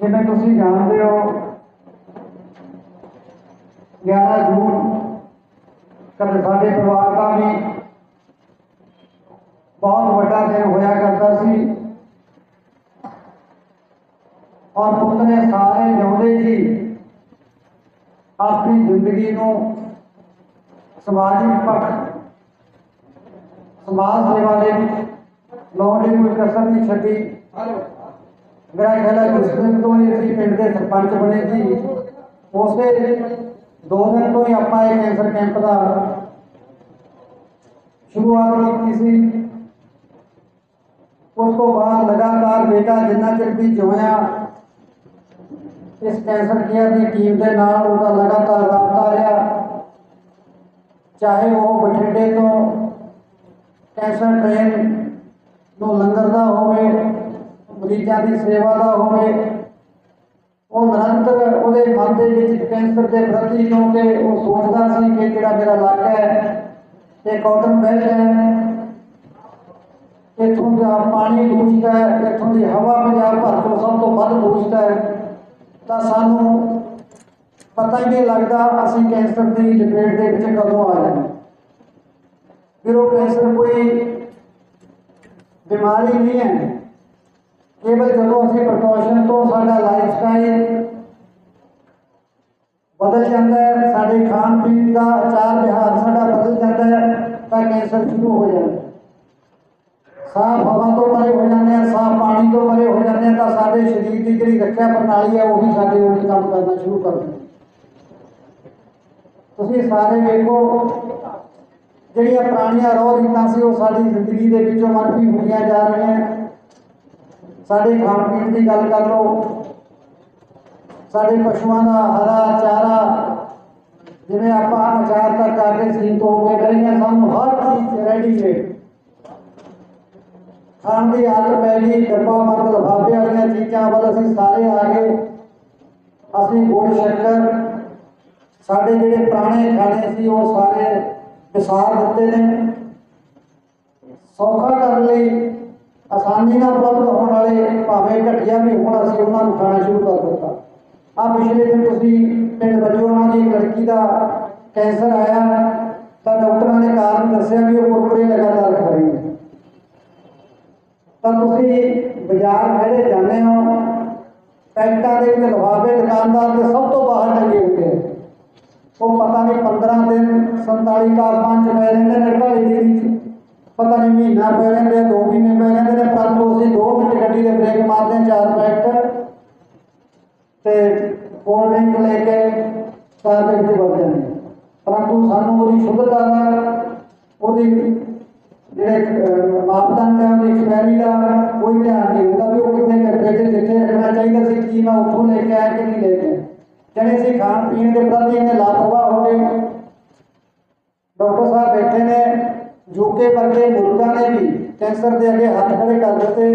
ਜਿਵੇਂ ਤੁਸੀਂ ਜਾਣਦੇ ਹੋ 11 ਜੂਨ ਕਦੇ ਸਾਡੇ ਪਰਿਵਾਰ ਦਾ ਵੀ ਬਹੁਤ ਵੱਡਾ ਦਿਨ ਹੋਇਆ ਕਰਦਾ ਸੀ। ਔਰ ਪੁੱਤ ਨੇ ਸਾਰੇ ਜਿਉਂਦੇ ਜੀ ਆਪਣੀ ਜ਼ਿੰਦਗੀ ਨੂੰ ਸਮਾਜਿਕ ਪੱਖ, ਸਮਾਜ ਸੇਵਾ ਦੇ ਵਿੱਚ ਲਾਉਣ ਦੀ ਕੋਈ ਕਸਰ ਨਹੀਂ ਛੱਡੀ। ਮੇਰਾ ਖਿਆਲ ਹੈ ਜਿਸ ਤੋਂ ਹੀ ਅਸੀਂ ਪਿੰਡ ਦੇ ਸਰਪੰਚ ਬਣੇ ਸੀ। ਉਸੇ ਦੋ ਦਿਨ ਤੋਂ ਹੀ ਆਪਾਂ ਇਹ ਕੈਂਸਰ ਕੈਂਪ ਦਾ ਸ਼ੁਰੂਆਤ ਕੀਤੀ ਸੀ। ਉਸ ਤੋਂ ਬਾਅਦ ਲਗਾਤਾਰ ਬੇਟਾ ਜਿੰਨਾ ਚਿਰ ਵੀ ਜਿਉਇਆ ਇਸ ਕੈਂਸਰ ਕੇਅਰ ਦੀ ਟੀਮ ਦੇ ਨਾਲ ਉਹਦਾ ਲਗਾਤਾਰ ਰਾਬਤਾ ਰਿਹਾ। ਚਾਹੇ ਉਹ ਬਠਿੰਡੇ ਤੋਂ ਕੈਂਸਰ ਟ੍ਰੇਨ ਨੂੰ ਮਰੀਜ਼ਾਂ ਦੀ ਸੇਵਾ ਦਾ ਹੋਵੇ ਉਹ ਨਿਰੰਤਰ ਉਹਦੇ ਮਨ ਦੇ ਵਿੱਚ ਕੈਂਸਰ ਦੇ ਪ੍ਰਤੀ ਕਿਉਂਕਿ ਉਹ ਸੋਚਦਾ ਸੀ ਕਿ ਜਿਹੜਾ ਮੇਰਾ ਇਲਾਕਾ ਹੈ ਤੇ ਕਾਟਨ ਬੈਲਟ ਹੈ ਇੱਥੋਂ ਦਾ ਪਾਣੀ ਦੂਸ਼ਿਤ ਹੈ ਇੱਥੋਂ ਦੀ ਹਵਾ ਪੰਜਾਬ ਭਰ ਤੋਂ ਸਭ ਤੋਂ ਵੱਧ ਦੂਸ਼ਿਤ ਹੈ ਤਾਂ ਸਾਨੂੰ ਪਤਾ ਹੀ ਨਹੀਂ ਲੱਗਦਾ ਅਸੀਂ ਕੈਂਸਰ ਦੀ ਲਪੇਟ ਦੇ ਵਿੱਚ ਕਦੋਂ ਆ ਜਾਣਾ ਫਿਰ ਉਹ ਕੈਂਸਰ ਕੋਈ ਬਿਮਾਰੀ ਨਹੀਂ ਹੈ ਕੇਵਲ ਜਦੋਂ ਅਸੀਂ ਪ੍ਰੀਕਾਸ਼ਨ ਤੋਂ ਸਾਡਾ ਲਾਈਫ ਸਟਾਈਲ ਬਦਲ ਜਾਂਦਾ ਹੈ ਸਾਡੇ ਖਾਣ ਪੀਣ ਦਾ ਆਚਾਰ ਵਿਹਾਰ ਸਾਡਾ ਬਦਲ ਜਾਂਦਾ ਹੈ ਤਾਂ ਕੈਂਸਰ ਸ਼ੁਰੂ ਹੋ ਜਾਂਦਾ ਹੈ ਸਾਫ ਹਵਾ ਤੋਂ ਪਰੇ ਹੋ ਜਾਂਦੇ ਆ ਸਾਫ ਪਾਣੀ ਤੋਂ ਪਰੇ ਹੋ ਜਾਂਦੇ ਆ ਤਾਂ ਸਾਡੇ ਸਰੀਰ ਦੀ ਜਿਹੜੀ ਰੱਖਿਆ ਪ੍ਰਣਾਲੀ ਹੈ ਉਹੀ ਸਾਡੇ ਉਲਟ ਕੰਮ ਕਰਨਾ ਸ਼ੁਰੂ ਕਰ ਦਿੰਦੀ ਹੈ ਤੁਸੀਂ ਸਾਰੇ ਵੇਖੋ ਜਿਹੜੀਆਂ ਪੁਰਾਣੀਆਂ ਰੋਹ ਰੀਤਾਂ ਸੀ ਉਹ ਸਾਡੀ ਜ਼ਿੰਦਗੀ ਦੇ ਵਿੱਚੋਂ ਮਨਫੀ ਹੁੰਦੀਆਂ ਜਾ ਰਹੀਆਂ ਸਾਡੇ ਖਾਣ ਪੀਣ ਦੀ ਗੱਲ ਕਰ ਲਓ ਸਾਡੇ ਪਸ਼ੂਆਂ ਦਾ ਹਰਾ ਚਾਰਾ ਜਿਵੇਂ ਆਪਾਂ ਅਚਾਰ ਤੱਕ ਆ ਕੇ ਸੀਨ ਤੋਂ ਹੋ ਕੇ ਗਈਆਂ ਸਾਨੂੰ ਹਰ ਚੀਜ਼ ਰੈਡੀ ਹੈ ਖਾਣ ਦੀ ਆਦਤ ਪੈ ਗਈ ਡੱਬਾ ਬੰਦ ਲਫਾਫੇ ਵਾਲੀਆਂ ਚੀਜ਼ਾਂ ਵੱਲ ਅਸੀਂ ਸਾਰੇ ਆ ਗਏ ਅਸੀਂ ਗੁੜ ਸ਼ੱਕਰ ਸਾਡੇ ਜਿਹੜੇ ਪੁਰਾਣੇ ਖਾਣੇ ਸੀ ਉਹ ਸਾਰੇ ਵਿਸਾਰ ਦਿੱਤੇ ਨੇ ਸੌਖਾ ਕਰਨ ਲਈ ਆਸਾਨੀ ਨਾਲ ਉਪਲਬਧ ਹੋਣ ਵਾਲੇ ਭਾਵੇਂ ਘਟੀਆ ਵੀ ਹੋਣ, ਅਸੀਂ ਉਹਨਾਂ ਨੂੰ ਖਾਣਾ ਸ਼ੁਰੂ ਕਰ ਦਿੱਤਾ। ਆ ਪਿਛਲੇ ਦਿਨ ਤੁਸੀਂ ਪਿੰਡ ਬੱਜੋਣਾ ਦੀ ਲੜਕੀ ਦਾ ਕੈਂਸਰ ਆਇਆ, ਤਾਂ ਡਾਕਟਰਾਂ ਨੇ ਕਾਰਨ ਦੱਸਿਆ ਵੀ ਉਹ ਕੁਰਕਰੇ ਲਗਾਤਾਰ ਖਾ ਰਹੀ ਹੈ। ਤਾਂ ਤੁਸੀਂ ਬਾਜ਼ਾਰ ਖੜੇ ਜਾਂਦੇ ਹੋ, ਪੈਕਟਾਂ ਦੇ ਵਿੱਚ ਲਫਾਫੇ ਦੁਕਾਨਦਾਰ ਦੇ ਸਭ ਤੋਂ ਬਾਹਰ ਟੰਗੇ ਹੁੰਦੇ ਆ। ਉਹ ਪਤਾ ਨਹੀਂ 15 ਦਿਨ 47 ਤਾਪਮਾਨ ਚ ਪੈ ਰਹਿੰਦੇ ਨੇ ਢਾਈ ਦੇ ਵਿੱਚ ਪਤਾ ਨਹੀਂ ਮਹੀਨਾ ਪੈ ਰਹਿੰਦੇ ਆ 2 ਮਹੀਨੇ ਪੈ ਰਹਿੰਦੇ ਨੇ ਪਰੰਤੂ ਅਸੀਂ 2 ਮਿੰਟ ਗੱਡੀ ਦੇ ਬ੍ਰੇਕ ਮਾਰਦੇ ਹਾਂ ਚਾਰ ਪੈਕਟ ਤੇ ਕੋਲਡ ਡਰਿੰਕ ਲੈ ਕੇ ਚਾਰ ਦੇ ਵਿੱਚ ਵੜ ਜਾਂਦੇ ਹਾਂ। ਪਰੰਤੂ ਸਾਨੂੰ ਉਹਦੀ ਸ਼ੁੱਧਤਾ ਦਾ ਉਹਦੀ ਜਿਹੜੇ ਅਹ, ਮਾਪਦੰਡ ਹੈ ਉਹਦੀ ਐਕਸਪਾਇਰੀ ਦਾ ਕੋਈ ਧਿਆਨ ਨਹੀਂ ਹੁੰਦਾ ਵੀ ਉਹ ਕਿੰਨੇ ਟੈਂਪਰੇਚਰ ਜਿੱਥੇ ਰੱਖਣਾ ਚਾਹੀਦਾ ਸੀ ਕੀ ਮੈਂ ਉੱਥੋਂ ਲੈ ਕੇ ਆਇਆ ਕਿ ਨਹੀਂ ਲੈ ਕੇ ਆਇਆ ਜਿਹੜੇ ਅਸੀਂ ਖਾਣ ਪੀਣ ਦੇ ਪ੍ਰਤੀ ਇੰਨੇ ਲਾਪਰਵਾਹ ਹੋ ਗਏ ਡਾਕਟਰ ਸਾਹਿਬ ਬੈਠੇ ਨੇ ਯੂਕੇ ਵਰਗੇ ਮੁਲਕਾਂ ਨੇ ਵੀ ਕੈਂਸਰ ਦੇ ਅੱਗੇ ਹੱਥ ਖੜੇ ਕਰ ਦਿੱਤੇ।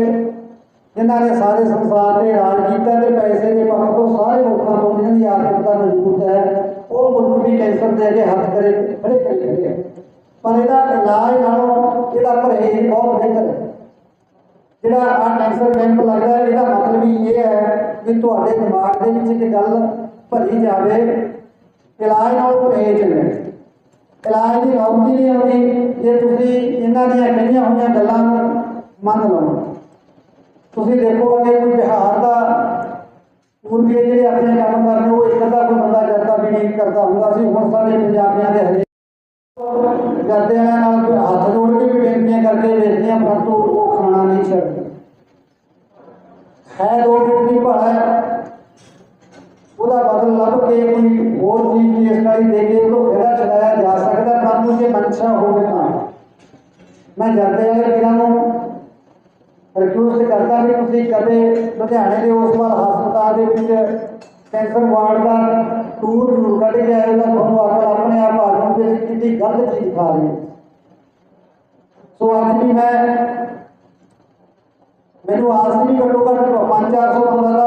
ਜਿਨ੍ਹਾਂ ਨੇ ਸਾਰੇ ਸੰਸਾਰ ਤੇ ਰਾਜ ਕੀਤਾ ਤੇ ਪੈਸੇ ਦੇ ਪੱਖ ਤੋਂ ਸਾਰੇ ਮੁਲਕਾਂ ਤੋਂ ਜਿਹਨਾਂ ਦੀ ਆਰਥਿਕਤਾ ਮਜ਼ਬੂਤ ਹੈ ਉਹ ਮੁਲਕ ਵੀ ਕੈਂਸਰ ਦੇ ਅੱਗੇ ਹੱਥ ਖੜੇ ਖੜੇ ਕਰੀ ਖੜੇ ਹੈ ਪਰ ਇਹਦਾ ਇਲਾਜ ਨਾਲੋਂ ਜਿਹੜਾ ਪਰਹੇਜ਼ ਬਹੁਤ ਬਿਹਤਰ ਹੈ। ਜਿਹੜਾ ਆ ਕੈਂਸਰ ਕੈਂਪ ਲੱਗਦਾ ਹੈ, ਇਹਦਾ ਮਤਲਬ ਹੀ ਇਹ ਹੈ ਕਿ ਤੁਹਾਡੇ ਦਿਮਾਗ ਦੇ ਵਿੱਚ ਇੱਕ ਗੱਲ ਭਰੀ ਜਾਵੇ ਇਲਾਜ ਨਾਲ ਪਰਹੇਜ਼ ਹੈ। ਇਲਾਜ ਦੀ ਰੌਣਕ ਨਹੀਂ ਆਉਂਦੀ ਜੇ ਤੁਸੀਂ ਇਹਨਾਂ ਦੀਆਂ ਕਹੀਆਂ ਹੋਈਆਂ ਗੱਲਾਂ ਨੂੰ ਮੰਨ ਲਓ ਤੁਸੀਂ ਦੇਖੋ ਕਿ ਕੋਈ ਬਿਹਾਰ ਦਾ ਪੂਰਬੀ ਜਿਹੜੇ ਆਪਣੇ ਕੰਮ ਕਰਦੇ ਉਹ ਇੱਕ ਅੱਧਾ ਕੋਈ ਬੰਦਾ ਜਰਦਾ ਵੀ ਨਹੀਂ ਕਰਦਾ ਹੁੰਦਾ ਸੀ ਹੁਣ ਸਾਡੇ ਪੰਜਾਬੀਆਂ ਦੇ ਹਰੇ ਉਹਦਾ ਬਦਲ ਲੱਭ ਕੇ ਕੋਈ ਹੋਰ ਚੀਜ਼ ਦੀ ਇਸਤਾਈ ਦੇ ਕੇ ਉਹਨੂੰ ਫੇਰਾ ਚਲਾਇਆ ਜਾ ਸਕਦਾ ਪਰੰਤੂ ਜੇ ਮਨਸ਼ਾ ਹੋਵੇ ਤਾਂ। ਮੈਂ ਜਾਂਦੇ ਵਾਲੇ ਵੀਰਾਂ ਨੂੰ ਰਿਕਵੈਸਟ ਕਰਦਾ ਵੀ ਤੁਸੀਂ ਕਦੇ ਲੁਧਿਆਣੇ ਦੇ ਉਸਵਾਲ ਹਸਪਤਾਲ ਦੇ ਵਿੱਚ ਕੈਂਸਰ ਵਾਰਡ ਦਾ ਟੂਰ ਜ਼ਰੂਰ ਕੱਢ ਕੇ ਆਏ ਤਾਂ ਤੁਹਾਨੂੰ ਅਕਲ ਆਪਣੇ ਆਪ ਆ ਜਾਊ ਕਿ ਅਸੀਂ ਕਿੰਨੀ ਗਲਤ ਚੀਜ਼ ਖਾ ਰਹੇ ਸੋ ਅੱਜ ਵੀ ਮੈਂ, ਮੈਨੂੰ ਆਸ ਨਹੀਂ ਘੱਟੋ ਘੱਟ 5-400 ਬੰਦਾ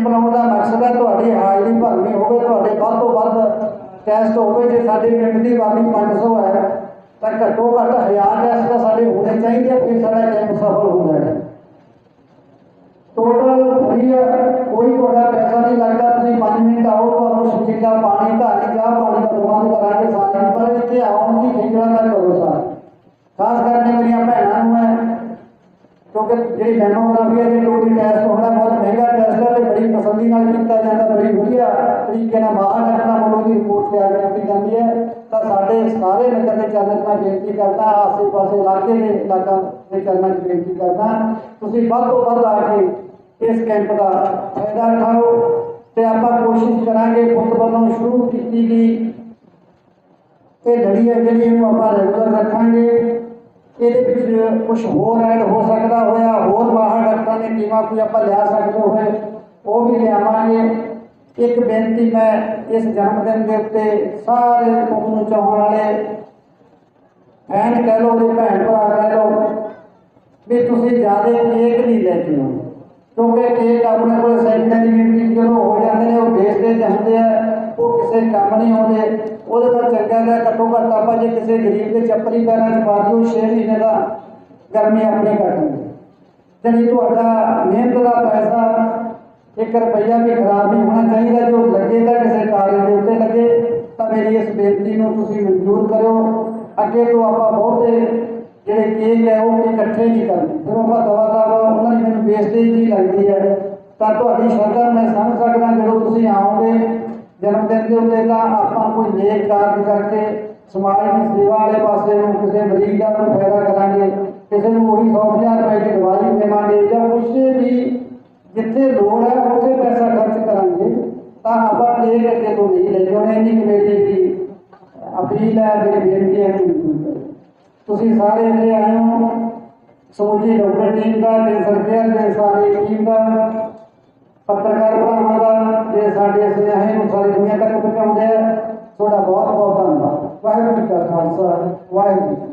ਵੀ ਕੈਂਪ ਲਾਉਣ ਦਾ ਮਕਸਦ ਹੈ ਤੁਹਾਡੀ ਹਾਜ਼ਰੀ ਭਰਨੀ ਹੋਵੇ ਤੁਹਾਡੇ ਵੱਧ ਤੋਂ ਵੱਧ ਟੈਸਟ ਹੋਵੇ ਜੇ ਸਾਡੇ ਪਿੰਡ ਦੀ ਆਬਾਦੀ 500 ਹੈ ਤਾਂ ਘੱਟੋ ਘੱਟ 1000 ਟੈਸਟ ਤਾਂ ਸਾਡੇ ਹੋਣੇ ਚਾਹੀਦੇ ਆ, ਫਿਰ ਸਾਡਾ ਕੈਂਪ ਸਫਲ ਹੋ ਜਾਏਗਾ ਟੋਟਲ ਫ੍ਰੀ ਹੈ ਕੋਈ ਤੁਹਾਡਾ ਪੈਸਾ ਨਹੀਂ ਲੱਗਦਾ ਤੁਸੀਂ 5 ਮਿੰਟ ਆਓ ਤੁਹਾਨੂੰ ਸ਼ਪੀਲ ਦਾ ਪਾਣੀ ਧਾਰੀ ਚਾਹ ਪਾਣੀ ਦਾ ਪ੍ਰਬੰਧ ਕਰਾਂਗੇ ਸਾਰੇ ਪਰ ਇੱਥੇ ਆਉਣ ਦੀ ਖੇਚਲਾ ਨਾ ਕਰੋ ਸਾਰੇ ਖਾਸ ਕਰਕੇ ਮੇਰੀਆਂ ਭੈਣਾਂ ਨੂੰ ਹੈ ਕਿਉਂਕਿ ਜਿਹੜੀ ਮੈਮੋਗ੍ਰਾਫੀ ਹੈ ਜਿਹੜੀ ਟੋਟਲ ਟੈਸਟ ਤਰੀਕੇ ਨਾਲ ਬਾਹਰ ਡਾਕਟਰਾਂ ਵੱਲੋਂ ਦੀ ਰਿਪੋਰਟ ਤਿਆਰ ਕੀਤੀ ਜਾਂਦੀ ਹੈ ਤਾਂ ਸਾਡੇ ਸਾਰੇ ਨਗਰ ਦੇ ਚੈਨਲ 'ਚ ਮੈਂ ਬੇਨਤੀ ਕਰਦਾ ਆਸੇ ਪਾਸੇ ਇਲਾਕੇ ਦੇ ਇਲਾਕਾ ਦੇ ਚੈਨਲ 'ਚ ਬੇਨਤੀ ਕਰਦਾ ਤੁਸੀਂ ਵੱਧ ਤੋਂ ਵੱਧ ਆ ਕੇ ਇਸ ਕੈਂਪ ਦਾ ਫਾਇਦਾ ਉਠਾਓ ਤੇ ਆਪਾਂ ਕੋਸ਼ਿਸ਼ ਕਰਾਂਗੇ ਪੁੱਤ ਵੱਲੋਂ ਸ਼ੁਰੂ ਕੀਤੀ ਗਈ ਇਹ ਲੜੀ ਹੈ ਜਿਹੜੀ ਇਹਨੂੰ ਆਪਾਂ ਰੈਗੂਲਰ ਰੱਖਾਂਗੇ ਇਹਦੇ ਵਿੱਚ ਕੁਝ ਹੋਰ ਐਡ ਹੋ ਸਕਦਾ ਹੋਇਆ ਹੋਰ ਬਾਹਰ ਡਾਕਟਰਾਂ ਨੇ ਟੀਮਾਂ ਕੋਈ ਆਪਾਂ ਲਿਆ ਸਕਦੇ ਹੋਏ ਉਹ ਵੀ ਲਿਆਵਾਂਗੇ ਇੱਕ ਬੇਨਤੀ ਮੈਂ ਇਸ ਜਨਮ ਦਿਨ ਦੇ ਉੱਤੇ ਸਾਰੇ ਮੁਖ ਨੂੰ ਚਾਹਣ ਵਾਲੇ ਫੈਨ ਕਹਿ ਲਓ ਤੇ ਭੈਣ ਭਰਾ ਕਹਿ ਲਓ ਵੀ ਤੁਸੀਂ ਜ਼ਿਆਦਾ ਕੇਕ ਨਹੀਂ ਲੈ ਕੇ ਆਉਣਾ ਕਿਉਂਕਿ ਕੇਕ ਆਪਣੇ ਕੋਲ ਸੈਂਟਰ ਦੀ ਗਿਣਤੀ ਜਦੋਂ ਹੋ ਜਾਂਦੇ ਨੇ ਉਹ ਦੇਸ਼ ਦੇ ਜਾਂਦੇ ਆ ਉਹ ਕਿਸੇ ਕੰਮ ਨਹੀਂ ਆਉਂਦੇ ਉਹਦੇ ਤੋਂ ਚੰਗਾ ਹੈ ਘੱਟੋ ਘੱਟ ਆਪਾਂ ਜੇ ਕਿਸੇ ਗਰੀਬ ਦੇ ਚੱਪਲੀ ਪੈਰਾਂ 'ਚ ਪਾ ਦਿਓ 6 ਮਹੀਨੇ ਦਾ ਗਰਮੀ ਆਪਣੀ ਕੱਟ ਲਓ ਜਿਹੜੀ ਤੁਹਾਡਾ ਮਿਹਨਤ ਦਾ ਪੈਸਾ ਇੱਕ ਰੁਪਈਆ ਵੀ ਖਰਾਬ ਨਹੀਂ ਹੋਣਾ ਚਾਹੀਦਾ, ਜੋ ਲੱਗੇ ਤਾਂ ਕਿਸੇ ਕਾਰਜ ਦੇ ਉੱਤੇ ਲੱਗੇ, ਤਾਂ ਮੇਰੀ ਇਸ ਬੇਨਤੀ ਨੂੰ ਤੁਸੀਂ ਮਨਜ਼ੂਰ ਕਰਿਓ। ਅੱਗੇ ਤੋਂ ਆਪਾਂ ਬਹੁਤੇ ਜਿਹੜੇ ਕੇਕ ਹੈ, ਉਹ ਇਕੱਠੇ ਨਹੀਂ ਕਰਨੇ ਫਿਰ ਆਪਾਂ ਦਵਾ ਦਵਾ ਉਹਨਾਂ ਦੀ ਮੈਨੂੰ ਵੇਸਟੇਜ ਹੀ ਲੱਗਦੀ ਹੈ। ਤਾਂ ਤੁਹਾਡੀ ਸ਼ਰਧਾ ਮੈਂ ਸਮਝ ਸਕਦਾ, ਜਦੋਂ ਤੁਸੀਂ ਆਓਗੇ ਜਨਮ ਦਿਨ ਦੇ ਉੱਤੇ, ਤਾਂ ਆਪਾਂ ਕੋਈ ਨੇਕ ਕਾਰਜ ਕਰਕੇ ਸਮਾਜ ਦੀ ਸੇਵਾ ਵਾਲੇ ਪਾਸੇ ਨੂੰ ਕਿਸੇ ਮਰੀਜ਼ ਦਾ ਨੂੰ ਫਾਇਦਾ ਕਰਾਂਗੇ। ਕਿਸੇ ਨੂੰ ਉਹੀ 100000 ਰੁਪਏ ਤੁਸੀਂ ਸਾਰੇ ਇੱਥੇ ਆਏ ਹੋ ਸਮੁੱਚੀ ਡਾਕਟਰ ਟੀਮ ਦਾ ਤੇ ਸਰਕਾਰ ਦੇ ਸਾਰੀ ਟੀਮ ਦਾ ਪੱਤਰਕਾਰ ਭਰਾਵਾਂ ਦਾ ਤੇ ਸਾਡੇ ਸੁਨੇਹੇ ਨੂੰ ਸਾਰੀ ਦੁਨੀਆ ਤੱਕ ਪਹੁੰਚਾਉਂਦੇ ਆ ਤੁਹਾਡਾ ਬਹੁਤ ਬਹੁਤ ਧੰਨਵਾਦ ਵਾਹਿਗੁਰੂ ਜੀ ਕਾ ਖਾਲਸਾ ਵਾਹਿਗੁਰੂ ਜੀ ਕੀ ਫਤਿਹ।